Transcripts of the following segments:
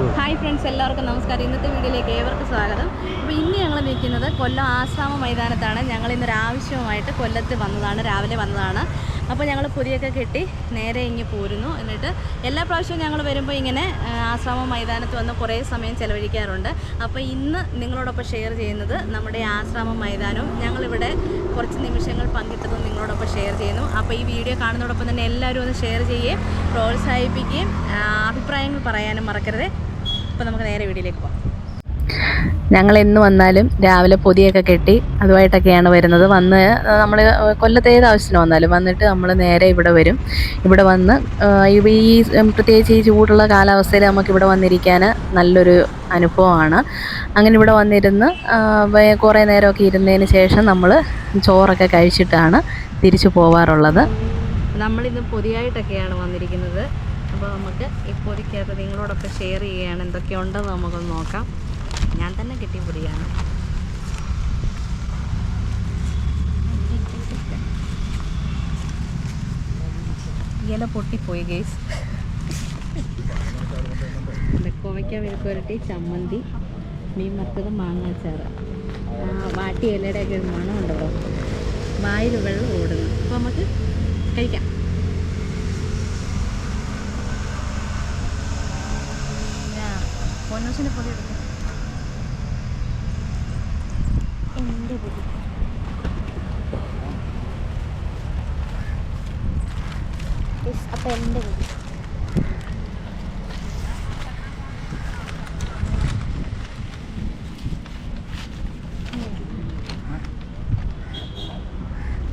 Hi friends എല്ലാവർക്കും നമസ്കാരം. ഇന്നത്തെ വീഡിയോയിലേക്ക് ഏവർക്കും സ്വാഗതം. അപ്പോൾ ഇന്ന് ഞങ്ങൾ നിൽക്കുന്നത് കൊല്ലം ആസാമ മൈതാനത്താണ്. ഞങ്ങൾ ഇന്ന് ആവശ്യവുമായിട്ട് കൊല്ലത്ത് വന്നതാണ് രാവിലെ വന്നതാണ്. അപ്പോൾ ഞങ്ങൾ പുതിയൊക്കെ കെട്ടി നേരെ ഇങ്ങ് പോരുന്നു. എന്നിട്ട് എല്ലാ പ്രാവശ്യവും ഞങ്ങൾ വരുമ്പോൾ ഇങ്ങനെ ആസാമ മൈതാനത്ത് വന്ന് കുറേ സമയം ചിലവഴിക്കാറുണ്ട്. അപ്പോൾ ഇന്ന് നിങ്ങളോടൊപ്പം ഷെയർ ചെയ്യുന്നത് നമ്മുടെ ആശ്രാമ മൈതാനവും ഞങ്ങളിവിടെ കുറച്ച് നിമിഷങ്ങൾ പങ്കിട്ടതും നിങ്ങളോടൊപ്പം ഷെയർ ചെയ്യുന്നു. അപ്പോൾ ഈ വീഡിയോ കാണുന്നതോടൊപ്പം തന്നെ എല്ലാവരും ഒന്ന് ഷെയർ ചെയ്യുകയും പ്രോത്സാഹിപ്പിക്കുകയും അഭിപ്രായങ്ങൾ പറയാനും മറക്കരുത്. അപ്പോൾ നമുക്ക് നേരെ വീട്ടിലേക്ക് പോകാം ഞങ്ങൾ എന്ന് വന്നാലും രാവിലെ പൊതിയൊക്കെ കെട്ടി അതുമായിട്ടൊക്കെയാണ് വരുന്നത്. വന്ന് നമ്മൾ കൊല്ലത്ത് ഏത് ആവശ്യത്തിന് വന്നാലും വന്നിട്ട് നമ്മൾ നേരെ ഇവിടെ വരും. ഇവിടെ വന്ന് ഈ പ്രത്യേകിച്ച് ഈ ചൂടുള്ള കാലാവസ്ഥയിൽ നമുക്ക് ഇവിടെ വന്നിരിക്കാൻ നല്ലൊരു അനുഭവമാണ്. അങ്ങനെ ഇവിടെ വന്നിരുന്ന് കുറേ നേരമൊക്കെ ഇരുന്നതിന് ശേഷം നമ്മൾ ചോറൊക്കെ കഴിച്ചിട്ടാണ് തിരിച്ചു പോവാറുള്ളത്. നമ്മളിന്ന് പൊതിയായിട്ടൊക്കെയാണ് വന്നിരിക്കുന്നത്. അപ്പോൾ നമുക്ക് ഈ കയറി നിങ്ങളോടൊപ്പം ഷെയർ ചെയ്യുകയാണ്. എന്തൊക്കെയുണ്ടെന്ന് നമുക്കൊന്ന് നോക്കാം. ഞാൻ തന്നെ കിട്ടിയ പൊതിയാണ് ഇല പൊട്ടിപ്പോയി ഗേസ് കോവയ്ക്ക മെഴുക്കുരട്ടി ചമ്മന്തി മീൻ വറുത്തത് മാങ്ങ അച്ചാറ്. വാട്ടി ഇലയുടെയൊക്കെ ഒരു മണം ഉണ്ടല്ലോ വായിൽ വെള്ളം ഓടുന്നു. അപ്പോൾ നമുക്ക് കഴിക്കാം. പൊന്നൂസിന്റെ പൊതി എടുക്കാം. എന്റെ യെസ് അപ്പം എന്റെ പൊതി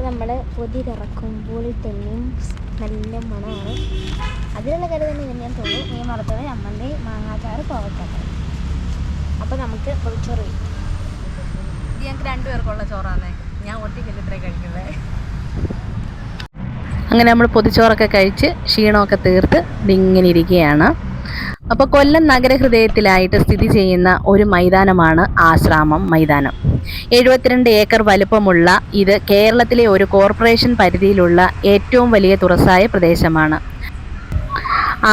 നമ്മൾ തന്നെയും നല്ല മണമാണ്. അതിലുള്ള കറി തന്നെ ഞാൻ തോന്നുന്നു മീൻ വറുത്തത് അമ്മന്റെ മാങ്ങാച്ചാറ് കോവക്കാറ് അപ്പോൾ നമുക്ക് പൊളിച്ചോറ് വയ്ക്കും ഇത് ഞങ്ങൾക്ക് രണ്ടുപേർക്കുള്ള ചോറാണേ ഞാൻ ഒറ്റയ്ക്കല്ല ഇത്രയും കഴിക്കുന്നത് അങ്ങനെ നമ്മൾ പൊതിച്ചോറൊക്കെ കഴിച്ച് ക്ഷീണമൊക്കെ തീർത്ത് ഇങ്ങനെ ഇരിക്കുകയാണ്. അപ്പോൾ കൊല്ലം നഗരഹൃദയത്തിലായിട്ട് സ്ഥിതി ചെയ്യുന്ന ഒരു മൈതാനമാണ് ആശ്രാമം മൈതാനം. എഴുപത്തിരണ്ട് ഏക്കർ വലുപ്പമുള്ള ഇത് കേരളത്തിലെ ഒരു കോർപ്പറേഷൻ പരിധിയിലുള്ള ഏറ്റവും വലിയ തുറസായ പ്രദേശമാണ്.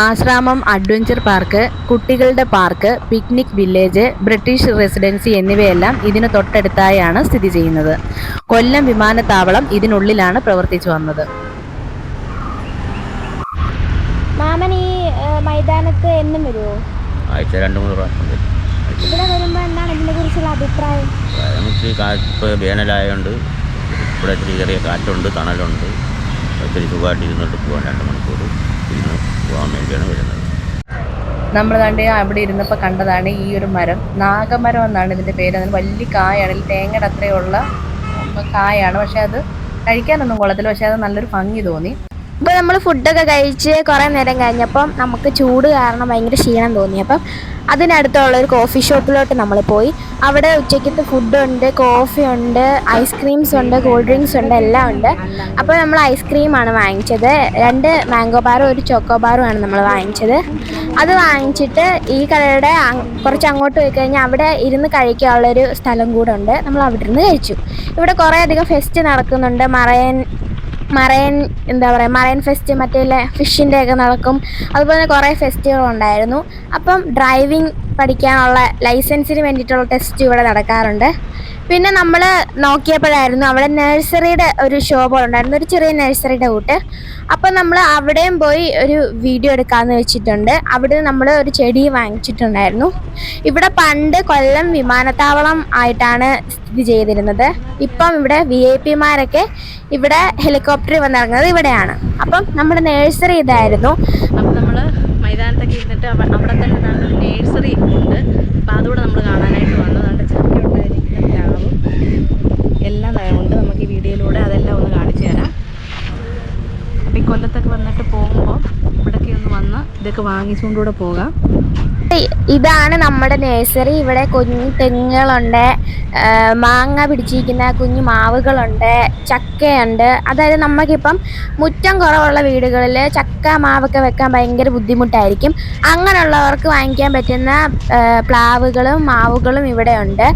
ആശ്രാമം അഡ്വഞ്ചർ പാർക്ക് കുട്ടികളുടെ park picnic village British residency എന്നിവയെല്ലാം ഇതിന് തൊട്ടടുത്തായാണ് സ്ഥിതി ചെയ്യുന്നത്. കൊല്ലം വിമാനത്താവളം ഇതിനുള്ളിലാണ് പ്രവർത്തിച്ചു വന്നത്. മാമൻ ഈ മൈതാനത്ത് എന്നും വരുമോ ആഴ്ച രണ്ട് മൂന്ന് പ്രാവശ്യം ഇവിടെ വരുമ്പോൾ എന്താണ് ഇതിനെ കുറിച്ചുള്ള അഭിപ്രായം? നമുക്ക് കാറ്റ് ഇപ്പോൾ വേനലായതുകൊണ്ട് ഇവിടെ ഇത്തിരി ചെറിയ കാറ്റുണ്ട് തണലുണ്ട്. ഒത്തിരി സുഖമായിട്ട് ഇരുന്നിട്ട് പോകാൻ രണ്ട് മണിക്കൂർ ഇരുന്ന് പോകാൻ വേണ്ടിയാണ് വരുന്നത്. നമ്മൾ കണ്ട് അവിടെ ഇരുന്നപ്പോൾ കണ്ടതാണ് ഈ ഒരു മരം. നാഗമരം എന്നാണ് ഇതിന്റെ പേര്. അതിന് വലിയ കായാണ്. തേങ്ങയുടെ അത്രയുള്ള കായാണ്. പക്ഷേ അത് കഴിക്കാനൊന്നും കൊള്ളത്തില്ല. പക്ഷേ അത് നല്ലൊരു ഭംഗി തോന്നി. ഇപ്പോൾ നമ്മൾ ഫുഡൊക്കെ കഴിച്ച് കുറേ നേരം കഴിഞ്ഞപ്പം നമുക്ക് ചൂട് കാരണം ഭയങ്കര ക്ഷീണം തോന്നി. അപ്പം അതിനടുത്തുള്ള ഒരു കോഫി ഷോപ്പിലോട്ട് നമ്മൾ പോയി. അവിടെ ഉച്ചയ്ക്കത്തെ ഫുഡുണ്ട് കോഫി ഉണ്ട് ഐസ്ക്രീംസ് ഉണ്ട് കൂൾ ഡ്രിങ്ക്സ് ഉണ്ട് എല്ലാം ഉണ്ട്. അപ്പോൾ നമ്മൾ ഐസ്ക്രീമാണ് വാങ്ങിച്ചത്. രണ്ട് മാംഗോ ബാറും ഒരു ചോക്കോ ബാറും ആണ് നമ്മൾ വാങ്ങിച്ചത്. അത് വാങ്ങിച്ചിട്ട് ഈ കടയുടെ കുറച്ച് അങ്ങോട്ട് പോയി കഴിഞ്ഞാൽ അവിടെ ഇരുന്ന് കഴിക്കാനുള്ളൊരു സ്ഥലം കൂടെ ഉണ്ട്. നമ്മൾ അവിടെ ഇരുന്ന് കഴിച്ചു. ഇവിടെ കുറേ അധികം ഫെസ്റ്റ് നടക്കുന്നുണ്ട്. മറയൻ മറൈൻ എന്താ പറയുക മറൈൻ ഫെസ്റ്റ് മറ്റേ ഫിഷിന്റെ ഒക്കെ നടക്കും. അതുപോലെ കുറേ ഫെസ്റ്റുകളുണ്ടായിരുന്നു അപ്പം ഡ്രൈവിംഗ് പഠിക്കാനുള്ള ലൈസൻസിന് വേണ്ടിയിട്ടുള്ള ടെസ്റ്റ് ഇവിടെ നടക്കാറുണ്ട്. പിന്നെ നമ്മൾ നോക്കിയപ്പോഴായിരുന്നു അവിടെ നഴ്സറിയുടെ ഒരു ഷോ പോലെ ഉണ്ടായിരുന്നു ഒരു ചെറിയ നഴ്സറിയുടെ കൂട്ട്. അപ്പോൾ നമ്മൾ അവിടെയും പോയി ഒരു വീഡിയോ എടുക്കാമെന്ന് വെച്ചിട്ടുണ്ട്. അവിടെ നമ്മൾ ഒരു ചെടി വാങ്ങിച്ചിട്ടുണ്ടായിരുന്നു. ഇവിടെ പണ്ട് കൊല്ലം വിമാനത്താവളം ആയിട്ടാണ് സ്ഥിതി ചെയ്തിരുന്നത്. ഇപ്പം ഇവിടെ വി ഐ പിമാരൊക്കെ ഇവിടെ ഹെലികോപ്റ്ററിൽ വന്നിറങ്ങുന്നത് ഇവിടെയാണ്. അപ്പം നമ്മുടെ നഴ്സറി ഇതായിരുന്നു. അപ്പം നമ്മൾ മൈതാനത്തൊക്കെ ഇരുന്നിട്ട് അവ- അവിടെ തന്നെ നല്ലൊരു നേഴ്സറി ഉണ്ട് അപ്പോൾ അതുകൂടെ നമ്മൾ കാണാനായിട്ട് വന്നു നല്ല ചക്ക ഉണ്ടായിരിക്കുന്ന പ്ലാവും എല്ലാം ദാ ഉണ്ട് നമുക്ക് ഈ വീഡിയോയിലൂടെ അതെല്ലാം ഒന്ന് കാണിച്ചു തരാം അപ്പോൾ ഈ കൊല്ലത്തൊക്കെ വന്നിട്ട് പോകുമ്പോൾ ഇവിടേക്ക് ഒന്ന് വന്ന് ഇതൊക്കെ വാങ്ങിച്ചുകൊണ്ടുകൂടെ പോകാം. ഇതാണ് നമ്മുടെ നഴ്സറി ഇവിടെ കുഞ്ഞു തെങ്ങുകളുണ്ട്. മാങ്ങ പിടിച്ചിരിക്കുന്ന കുഞ്ഞു മാവുകളുണ്ട്. ചക്കയുണ്ട്. അതായത് നമുക്കിപ്പം മുറ്റം കുറവുള്ള വീടുകളിൽ ചക്ക മാവൊക്കെ വെക്കാൻ ഭയങ്കര ബുദ്ധിമുട്ടായിരിക്കും. അങ്ങനെയുള്ളവർക്ക് വാങ്ങിക്കാൻ പറ്റുന്ന പ്ലാവുകളും മാവുകളും ഇവിടെ ഉണ്ട്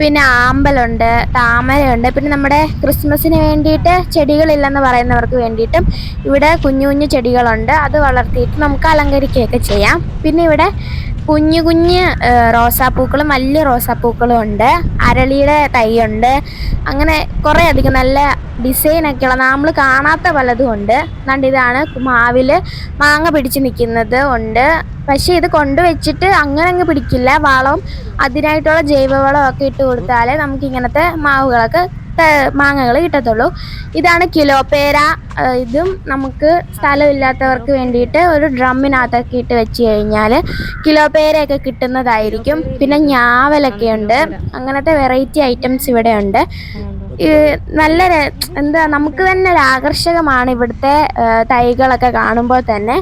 പിന്നെ ആമ്പലുണ്ട് താമരയുണ്ട്. പിന്നെ നമ്മുടെ ക്രിസ്മസിന് വേണ്ടിയിട്ട് ചെടികളില്ലെന്ന് പറയുന്നവർക്ക് വേണ്ടിയിട്ടും ഇവിടെ കുഞ്ഞു കുഞ്ഞു ചെടികളുണ്ട്. അത് വളർത്തിയിട്ട് നമുക്ക് അലങ്കരിക്കുകയൊക്കെ ചെയ്യാം. പിന്നെ ഇവിടെ കുഞ്ഞു കുഞ്ഞ് റോസാപ്പൂക്കളും വലിയ റോസാപ്പൂക്കളും ഉണ്ട്. അരളിയുടെ തൈയുണ്ട്. അങ്ങനെ കുറേ അധികം നല്ല ഡിസൈനൊക്കെയുള്ള നമ്മൾ കാണാത്ത പലതും ഉണ്ട്. കണ്ട് ഇതാണ് മാവിൽ മാങ്ങ പിടിച്ച് നിൽക്കുന്നത് ഉണ്ട്. പക്ഷേ ഇത് കൊണ്ടുവച്ചിട്ട് അങ്ങനെ അങ്ങ് പിടിക്കില്ല. വളം അതിനായിട്ടുള്ള ജൈവവളമൊക്കെ ഇട്ട് കൊടുത്താലേ നമുക്ക് ഇങ്ങനത്തെ മാവുകളൊക്കെ മാങ്ങകൾ കിട്ടത്തുള്ളൂ. ഇതാണ് കിലോ പേര. ഇതും നമുക്ക് സ്ഥലമില്ലാത്തവർക്ക് വേണ്ടിയിട്ട് ഒരു ഡ്രമ്മിനകത്തൊക്കെ ഇട്ട് വെച്ച് കഴിഞ്ഞാൽ കിലോ പേരയൊക്കെ കിട്ടുന്നതായിരിക്കും. പിന്നെ ഞാവലൊക്കെ ഉണ്ട്. അങ്ങനത്തെ വെറൈറ്റി ഐറ്റംസ് ഇവിടെ ഉണ്ട് നല്ല എന്താ നമുക്ക് തന്നെ ഒരു ആകർഷകമാണ് ഇവിടുത്തെ തൈകളൊക്കെ കാണുമ്പോൾ തന്നെ.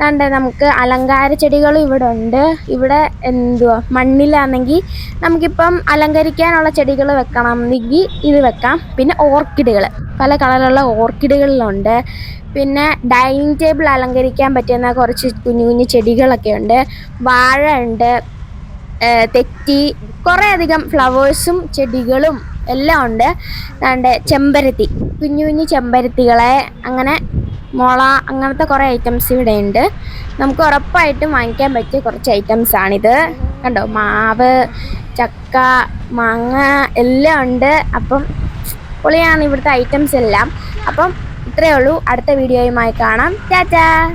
കണ്ട് നമുക്ക് അലങ്കാര ചെടികളും ഇവിടെ ഉണ്ട്. ഇവിടെ എന്തുവാ മണ്ണിലാണെങ്കിൽ നമുക്കിപ്പം അലങ്കരിക്കാനുള്ള ചെടികൾ വെക്കണം. വെക്കണമെന്നെങ്കിൽ ഇത് വെക്കാം. പിന്നെ ഓർക്കിഡുകൾ പല കളറിലുള്ള ഓർക്കിഡുകളിലുണ്ട്. പിന്നെ ഡൈനിങ് ടേബിൾ അലങ്കരിക്കാൻ പറ്റുന്ന കുറച്ച് കുഞ്ഞു കുഞ്ഞു ചെടികളൊക്കെ ഉണ്ട്. വാഴ ഉണ്ട്. തെറ്റി കുറേ അധികം ഫ്ലവേഴ്സും ചെടികളും എല്ലാം ഉണ്ട്. അതാണ്ട് ചെമ്പരത്തി കുഞ്ഞു കുഞ്ഞു ചെമ്പരത്തികളെ അങ്ങനെ മുള അങ്ങനത്തെ കുറേ ഐറ്റംസ് ഇവിടെ ഉണ്ട്. നമുക്ക് ഉറപ്പായിട്ടും വാങ്ങിക്കാൻ പറ്റിയ കുറച്ച് ഐറ്റംസ് ആണിത്. കണ്ടോ? മാവ് ചക്ക മാങ്ങ എല്ലാം ഉണ്ട്. അപ്പം പൊളിയാണ് ഇവിടുത്തെ ഐറ്റംസ് എല്ലാം. അപ്പം ഇത്രയേ ഉള്ളൂ. അടുത്ത വീഡിയോയുമായി കാണാം. ടാറ്റാ!